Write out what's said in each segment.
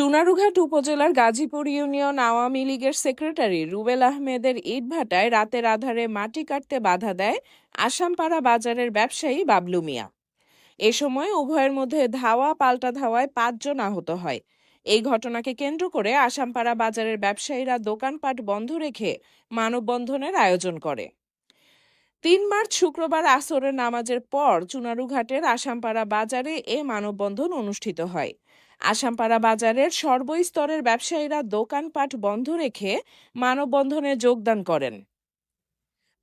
চুনারুঘাট উপজেলার গাজীপুর ইউনিয়ন আওয়ামী লীগের সেক্রেটারি রুবেল আহমেদের ইটভাটায় রাতের আধারে মাটি কাটতে বাধা দেয় আসামপাড়া বাজারের ব্যবসায়ী বাবলু মিয়া। এ সময় উভয়ের মধ্যে ধাওয়া, পাল্টা ধাওয়ায় পাঁচজন আহত হয়। এই ঘটনাকে কেন্দ্র করে আসামপাড়া বাজারের ব্যবসায়ীরা দোকানপাট বন্ধ রেখে মানববন্ধনের আয়োজন করে। তিন মার্চ শুক্রবার আসরের নামাজের পর চুনারুঘাটের আসামপাড়া বাজারে এ মানববন্ধন অনুষ্ঠিত হয়। আসামপাড়া বাজারের সর্বস্তরের ব্যবসায়ীরা দোকানপাট বন্ধ রেখে মানববন্ধনে যোগদান করেন।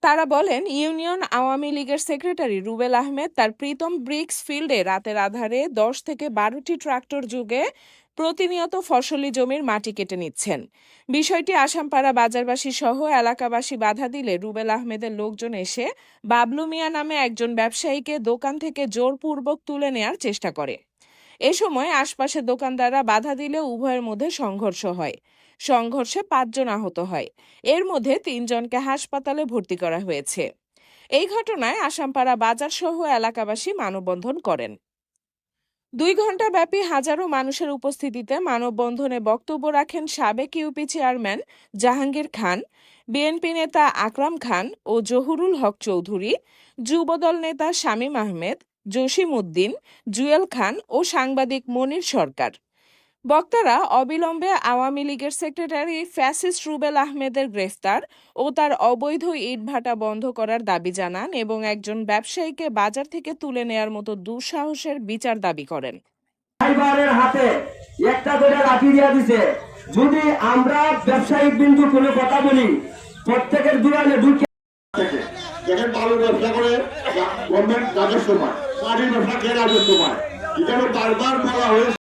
তারা বলেন, ইউনিয়ন আওয়ামী লীগের সেক্রেটারি রুবেল আহমেদ তার প্রীতম ব্রিক্স ফিল্ডে রাতের আধারে দশ থেকে বারোটি ট্রাক্টর যুগে প্রতিনিয়ত ফসলি জমির মাটি কেটে নিচ্ছেন। বিষয়টি আসামপাড়া বাজারবাসী সহ এলাকাবাসী বাধা দিলে রুবেল আহমেদের লোকজন এসে বাবলু মিয়া নামে একজন ব্যবসায়ীকে দোকান থেকে জোরপূর্বক তুলে নেয়ার চেষ্টা করে। এ সময় আশপাশের দোকানদাররা বাধা দিলে উভয়ের মধ্যে সংঘর্ষ হয়। সংঘর্ষে পাঁচজন আহত হয়। এর মধ্যে তিনজনকে হাসপাতালে ভর্তি করা হয়েছে। এই ঘটনায় আসামপাড়া বাজার সহ এলাকাবাসী মানববন্ধন করেন। দুই ঘণ্টা ব্যাপী হাজারো মানুষের উপস্থিতিতে মানববন্ধনে বক্তব্য রাখেন সাবেক UP chairman Jahangir Khan, BNP নেতা আকরাম খান ও জহুরুল হক চৌধুরী, যুবদল নেতা শামীম আহমেদ জসিম উদ্দিন জুয়েল খান ও সাংবাদিক মনির সরকার। বক্তারা অবিলম্বে আওয়ামী লীগের সেক্রেটারি ফ্যাসিস্ট রুবেল আহমেদের গ্রেফতার ও তার অবৈধ ইটভাটা বন্ধ করার দাবি জানান এবং একজন ব্যবসায়ীকে বাজার থেকে তুলে নেয়ার মতো দুঃসাহসের বিচার দাবি করেন। হাতে একটা করে লাঠি দিছে। যদি আমরা ব্যবসায়িক বিন্দু কোনো কথা বলি, প্রত্যেকের দুয়ারে ব্যবসা করে, গভর্নমেন্ট রাজস্ব পায়। বাড়ির ব্যবসা কে রাজস্ব পায় এখানে বারবার বলা হয়েছে।